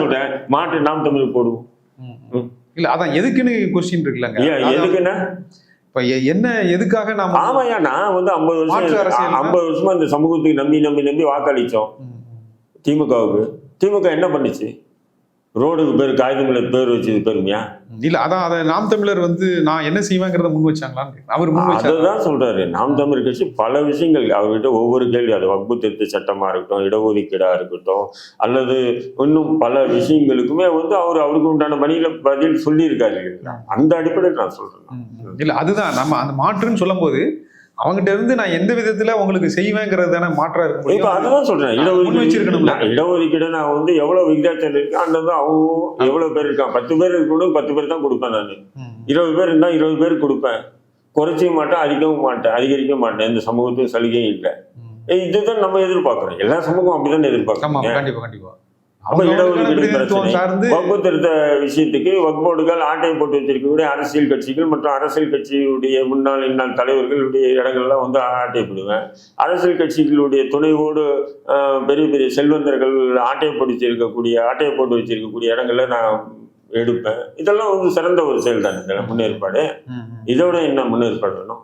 சொல்றேன். மாட்டு நாம் தமிழ் போடுவோம். இல்ல அதான் எதுக்குன்னு கொஸ்டின் இருக்குல்லங்க. எதுக்குன்னா? இப்ப என்ன எதுக்காக நாம ஆமாயா நான் வந்து ஐம்பது வருஷம்? ஐம்பது வருஷமா இந்த சமூகத்துக்கு நம்பி நம்பி நம்பி வாக்களிச்சோம். திமுகவுக்கு. திமுக என்ன பண்ணுச்சு? ரோடுக்கு பேர் காகிதங்களை பேர் வச்சது பெருமையா. இல்ல அதான் அதை நாம் தமிழர் வந்து நான் என்ன செய்வேங்கிறத முன் வச்சாங்களான்னு. அவர் முன் வச்சாரு அதுதான் சொல்றாரு நாம் தமிழ் கட்சி பல விஷயங்கள் அவர்கிட்ட ஒவ்வொரு கேள்வி அது வகுப்பு திருத்த சட்டமா இருக்கட்டும் இடஒதுக்கீடா இருக்கட்டும் அல்லது இன்னும் பல விஷயங்களுக்குமே வந்து அவர் அவருக்கு உண்டான பணியில பதில் சொல்லியிருக்காரு? அந்த அடிப்படையில் நான் சொல்றேன். இல்ல அதுதான் நம்ம அந்த மாற்றுன்னு சொல்லும்போது அவங்ககிட்ட இருந்து நான் எந்த விதத்துல உங்களுக்கு செய்வேங்கிறது தானே மாற்றா இருக்க இப்ப அதுதான் சொல்றேன் இடஒதுக்கீடு வச்சிருக்கணும்ல. இடஒதுக்கீடு நான் வந்து எவ்வளவு விகிதாச்சாரம் இருக்கு அந்த அவங்க எவ்வளவு பேர் இருக்கான் பத்து பேர் இருக்கணும் பத்து பேர் தான் கொடுப்பேன் நான். இருபது பேர் இருந்தா இருபது பேர் கொடுப்பேன். குறைச்சிக்க மாட்டேன் அதிகவும் மாட்டேன் அதிகரிக்க மாட்டேன். இந்த சமூகத்துக்கு சலுகையும் இல்லை. இதுதான் நம்ம எதிர்பார்க்கிறோம். எல்லா சமூகம் அப்படிதான் ஆமா எதிர்பார்க்கறோம். கண்டிப்பா கண்டிப்பா. அப்ப இடஒதுக்கீடு பிரதிநிதித்துவம் பிரச்சனை. சார்ந்து வகுப்பு திருத்த விஷயத்துக்கு வகுப்போடுகள் ஆட்டை போட்டு வச்சிருக்கக்கூடிய அரசியல் கட்சிகள் மற்றும் அரசியல் கட்சியுடைய முன்னாள் இன்னாள் தலைவர்களுடைய இடங்கள்லாம் வந்து ஆட்டை போடுவேன் அரசியல் கட்சிகளுடைய துணைவோடு பெரிய பெரிய செல்வந்தர்கள் ஆட்டை போட்டு வச்சிருக்கக்கூடிய ஆட்டையை போட்டு வச்சிருக்கக்கூடிய இடங்கள்ல நான் எடுப்பேன் இதெல்லாம் வந்து சிறந்த ஒரு செயல் தானே முன்னேற்பாடு. இதோட என்ன முன்னேற்பாடு வேணும்